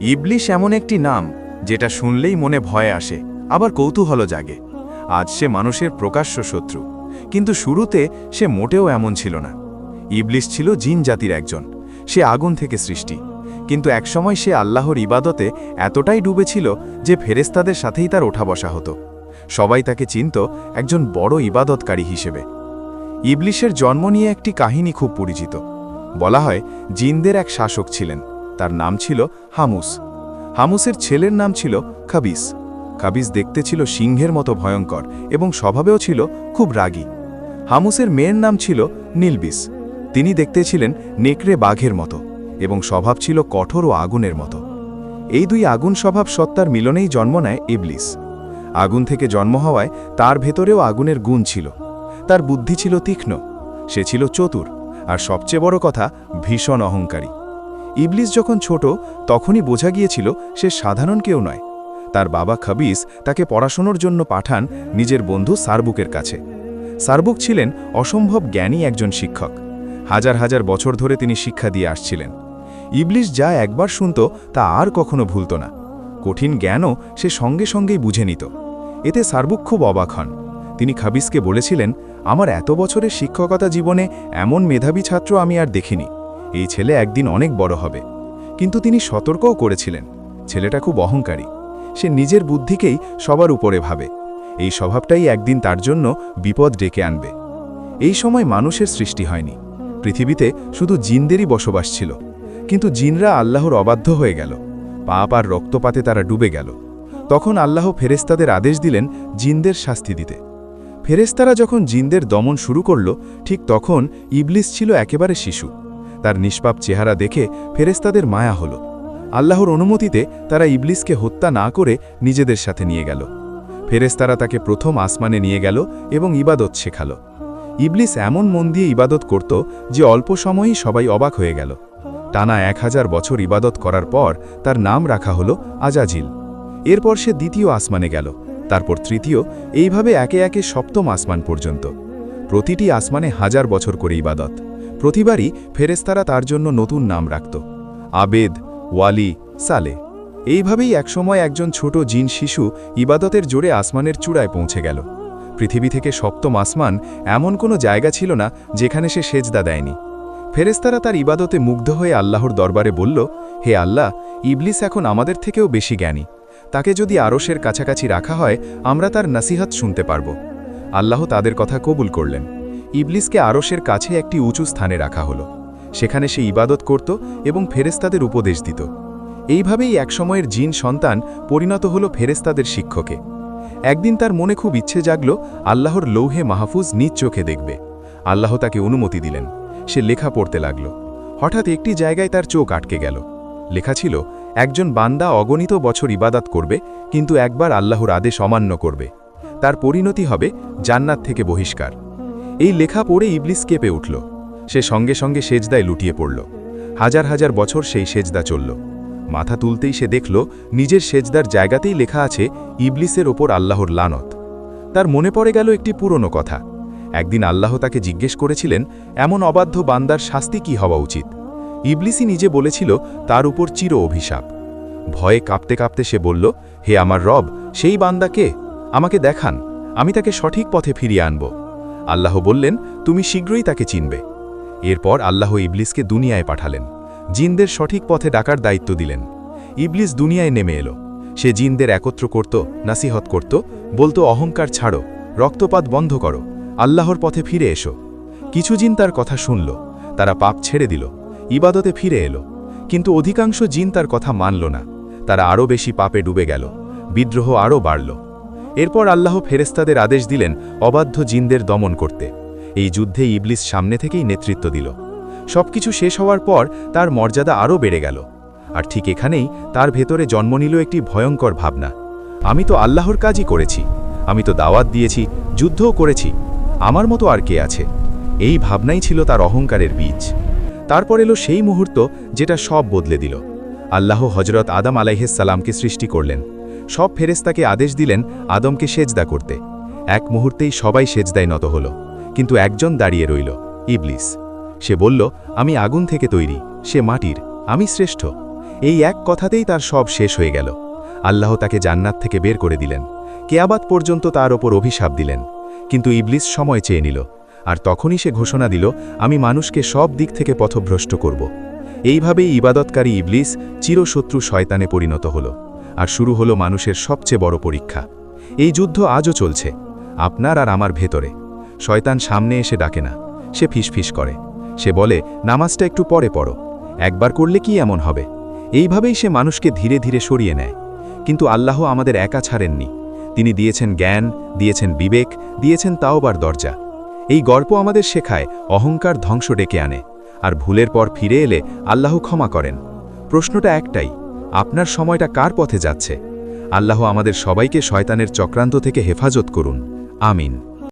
ইবলিশ এমন একটি নাম, যেটা শুনলেই মনে ভয় আসে, আবার কৌতূহল জাগে। আজ সে মানুষের প্রকাশ্য শত্রু, কিন্তু শুরুতে সে মোটেও এমন ছিল না। ইবলিশ ছিল জিন জাতির একজন, সে আগুন থেকে সৃষ্টি, কিন্তু একসময় সে আল্লাহর ইবাদতে এতটাই ডুবেছিল যে ফেরেস্তাদের সাথেই তার ওঠা বসা হতো। সবাই তাকে চিনত একজন বড় ইবাদতকারী হিসেবে। ইবলিশের জন্ম নিয়ে একটি কাহিনী খুব পরিচিত। বলা হয়, জিনদের এক শাসক ছিলেন। তার নাম ছিল হামুস। হামুসের ছেলের নাম ছিল খাবিস। খাবিস দেখতে ছিল সিংহের মতো ভয়ঙ্কর এবং স্বভাবেও ছিল খুব রাগী। হামুসের মেয়ের নাম ছিল নীলবিস। তিনি দেখতে ছিলেন নেকড়ে বাঘের মতো এবং স্বভাব ছিল কঠোর ও আগুনের মতো। এই দুই আগুন স্বভাব সত্তার মিলনেই জন্ম নেয় ইবলিস। আগুন থেকে জন্ম হওয়ায় তার ভেতরেও আগুনের গুণ ছিল। তার বুদ্ধি ছিল তীক্ষ্ণ, সে ছিল চতুর, আর সবচেয়ে বড় কথা ভীষণ অহংকারী। ইবলিস যখন ছোট, তখনই বোঝা গিয়েছিল সে সাধারণ কেউ নয়। তার বাবা খাবিস তাকে পড়াশোনার জন্য পাঠান নিজের বন্ধু সারবুকের কাছে। সারবুক ছিলেন অসম্ভব জ্ঞানী একজন শিক্ষক। হাজার হাজার বছর ধরে তিনি শিক্ষা দিয়ে আসছিলেন। ইবলিস যা একবার শুনত, তা আর কখনো ভুলত না। কঠিন জ্ঞানও সে সঙ্গে সঙ্গেই বুঝে নিত। এতে সারবুক খুব অবাক হন। তিনি খাবিসকে বলেছিলেন, আমার এত বছরের শিক্ষকতা জীবনে এমন মেধাবী ছাত্র আমি আর দেখিনি। এই ছেলে একদিন অনেক বড় হবে। কিন্তু তিনি সতর্কও করেছিলেন। ছেলেটা খুব অহংকারী। সে নিজের বুদ্ধিকেই সবার উপরে ভাবে। এই স্বভাবটাই একদিন তার জন্য বিপদ ডেকে আনবে। এই সময় মানুষের সৃষ্টি হয়নি। পৃথিবীতে শুধু জিনদেরই বসবাস ছিল। কিন্তু জিনরা আল্লাহর অবাধ্য হয়ে গেল। পাপ আর রক্তপাতে তারা ডুবে গেল। তখন আল্লাহ ফেরেস্তাদের আদেশ দিলেন জিনদের শাস্তি দিতে। ফেরেস্তারা যখন জিনদের দমন শুরু করল, ঠিক তখন ইবলিস ছিল একেবারে শিশু। তার নিষ্পাপ চেহারা দেখে ফেরেস্তাদের মায়া হল। আল্লাহর অনুমতিতে তারা ইবলিসকে হত্যা না করে নিজেদের সাথে নিয়ে গেল। ফেরেস্তারা তাকে প্রথম আসমানে নিয়ে গেল এবং ইবাদত শেখাল। ইবলিস এমন মন দিয়ে ইবাদত করত যে অল্প সময়েই সবাই অবাক হয়ে গেল। টানা এক হাজার বছর ইবাদত করার পর তার নাম রাখা হল আজাজিল। এরপর সে দ্বিতীয় আসমানে গেল, তারপর তৃতীয়, এইভাবে একে একে সপ্তম আসমান পর্যন্ত। প্রতিটি আসমানে হাজার বছর করে ইবাদত। প্রতিবারই ফেরেস্তারা তার জন্য নতুন নাম রাখত। আবেদ, ওয়ালি, সালে। এইভাবেই একসময় একজন ছোট জিন শিশু ইবাদতের জোরে আসমানের চূড়ায় পৌঁছে গেল। পৃথিবী থেকে সপ্তম আসমান এমন কোনো জায়গা ছিল না যেখানে সে সেজদা দেয়নি। ফেরেস্তারা তার ইবাদতে মুগ্ধ হয়ে আল্লাহর দরবারে বলল, হে আল্লাহ, ইবলিস এখন আমাদের থেকেও বেশি জ্ঞানী। তাকে যদি আরশের কাছাকাছি রাখা হয়, আমরা তার নাসিহাত শুনতে পারব। আল্লাহ তাদের কথা কবুল করলেন। ইবলিসকে আরসের কাছে একটি উঁচু স্থানে রাখা হলো। সেখানে সে ইবাদত করত এবং ফেরেস্তাদের উপদেশ দিত। এইভাবেই একসময়ের জিন সন্তান পরিণত হল ফেরেস্তাদের শিক্ষকে। একদিন তার মনে খুব ইচ্ছে জাগল, আল্লাহর লৌহে মাহফুজ নিজ চোখে দেখবে। আল্লাহ তাকে অনুমতি দিলেন। সে লেখা পড়তে লাগল। হঠাৎ একটি জায়গায় তার চোখ আটকে গেল। লেখা ছিল, একজন বান্দা অগণিত বছর ইবাদাত করবে, কিন্তু একবার আল্লাহর আদেশ অমান্য করবে। তার পরিণতি হবে জান্নাত থেকে বহিষ্কার। এই লেখা পড়ে ইবলিস কেঁপে উঠল। সে সঙ্গে সঙ্গে সেজদায় লুটিয়ে পড়ল। হাজার হাজার বছর সেই সেজদা চলল। মাথা তুলতেই সে দেখল, নিজের সেজদার জায়গাতেই লেখা আছে, ইবলিসের ওপর আল্লাহর লানত। তার মনে পড়ে গেল একটি পুরনো কথা। একদিন আল্লাহ তাকে জিজ্ঞেস করেছিলেন, এমন অবাধ্য বান্দার শাস্তি কি হওয়া উচিত? ইবলিসই নিজে বলেছিল, তার উপর চির অভিশাপ। ভয়ে কাঁপতে কাঁপতে সে বলল, হে আমার রব, সেই বান্দা কে? আমাকে দেখান। আমি তাকে সঠিক পথে ফিরিয়ে আনব। আল্লাহ বললেন, তুমি শীঘ্রই তাকে চিনবে। এরপর আল্লাহ ইবলিসকে দুনিয়ায় পাঠালেন। জিনদের সঠিক পথে ডাকার দায়িত্ব দিলেন। ইবলিস দুনিয়ায় নেমে এলো। সে জিনদের একত্র করত, নাসিহত করত, বলতো, অহংকার ছাড়ো, রক্তপাত বন্ধ করো, আল্লাহর পথে ফিরে এসো। কিছু জিন তার কথা শুনল, তারা পাপ ছেড়ে দিল, ইবাদতে ফিরে এলো। কিন্তু অধিকাংশ জিন তার কথা মানল না। তারা আরও বেশি পাপে ডুবে গেল, বিদ্রোহ আরও বাড়ল। এরপর আল্লাহ ফেরেস্তাদের আদেশ দিলেন অবাধ্য জিনদের দমন করতে। এই যুদ্ধে ইবলিস সামনে থেকেই নেতৃত্ব দিল। সবকিছু শেষ হওয়ার পর তার মর্যাদা আরও বেড়ে গেল। আর ঠিক এখানেই তার ভেতরে জন্ম নিল একটি ভয়ঙ্কর ভাবনা। আমি তো আল্লাহর কাজই করেছি, আমি তো দাওয়াত দিয়েছি, যুদ্ধও করেছি, আমার মতো আর কে আছে? এই ভাবনাই ছিল তার অহংকারের বীজ। তারপর এলো সেই মুহূর্ত যেটা সব বদলে দিল। আল্লাহ হজরত আদম আলাইহিসাল্লামকে সৃষ্টি করলেন। সব ফেরেস্তাকে আদেশ দিলেন আদমকে সেজদা করতে। এক মুহূর্তেই সবাই সেজদায় নত হল, কিন্তু একজন দাঁড়িয়ে রইল, ইবলিস। সে বলল, আমি আগুন থেকে তৈরি, সে মাটির, আমি শ্রেষ্ঠ। এই এক কথাতেই তার সব শেষ হয়ে গেল। আল্লাহ তাকে জান্নাত থেকে বের করে দিলেন। কেয়াবাত পর্যন্ত তার ওপর অভিশাপ দিলেন। কিন্তু ইবলিস সময় চেয়ে নিল, আর তখনই সে ঘোষণা দিল, আমি মানুষকে সব দিক থেকে পথভ্রষ্ট করব। এইভাবেই ইবাদতকারী ইবলিস চিরশত্রু শয়তানে পরিণত হল। আর শুরু হলো মানুষের সবচেয়ে বড় পরীক্ষা। এই যুদ্ধ আজও চলছে। আপনার আর আমার ভেতরে। শয়তান সামনে এসে ডাকে না। সে ফিসফিস করে। সে বলে, নামাজটা একটু পরে পড়ো। একবার করলে কি এমন হবে? এইভাবেই সে মানুষকে ধীরে ধীরে সরিয়ে নেয়। কিন্তু আল্লাহ আমাদের একা ছাড়েননি। তিনি দিয়েছেন জ্ঞান, দিয়েছেন বিবেক, দিয়েছেন তাওবার দরজা। এই গল্প আমাদের শেখায়, অহংকার ধ্বংস ডেকে আনে। আর ভুলের পর ফিরে এলে আল্লাহ ক্ষমা করেন। প্রশ্নটা একটাই আপনার সময়টা কার পথে যাচ্ছে? আল্লাহ আমাদের সবাইকে শয়তানের চক্রান্ত থেকে হেফাজত করুন। আমিন।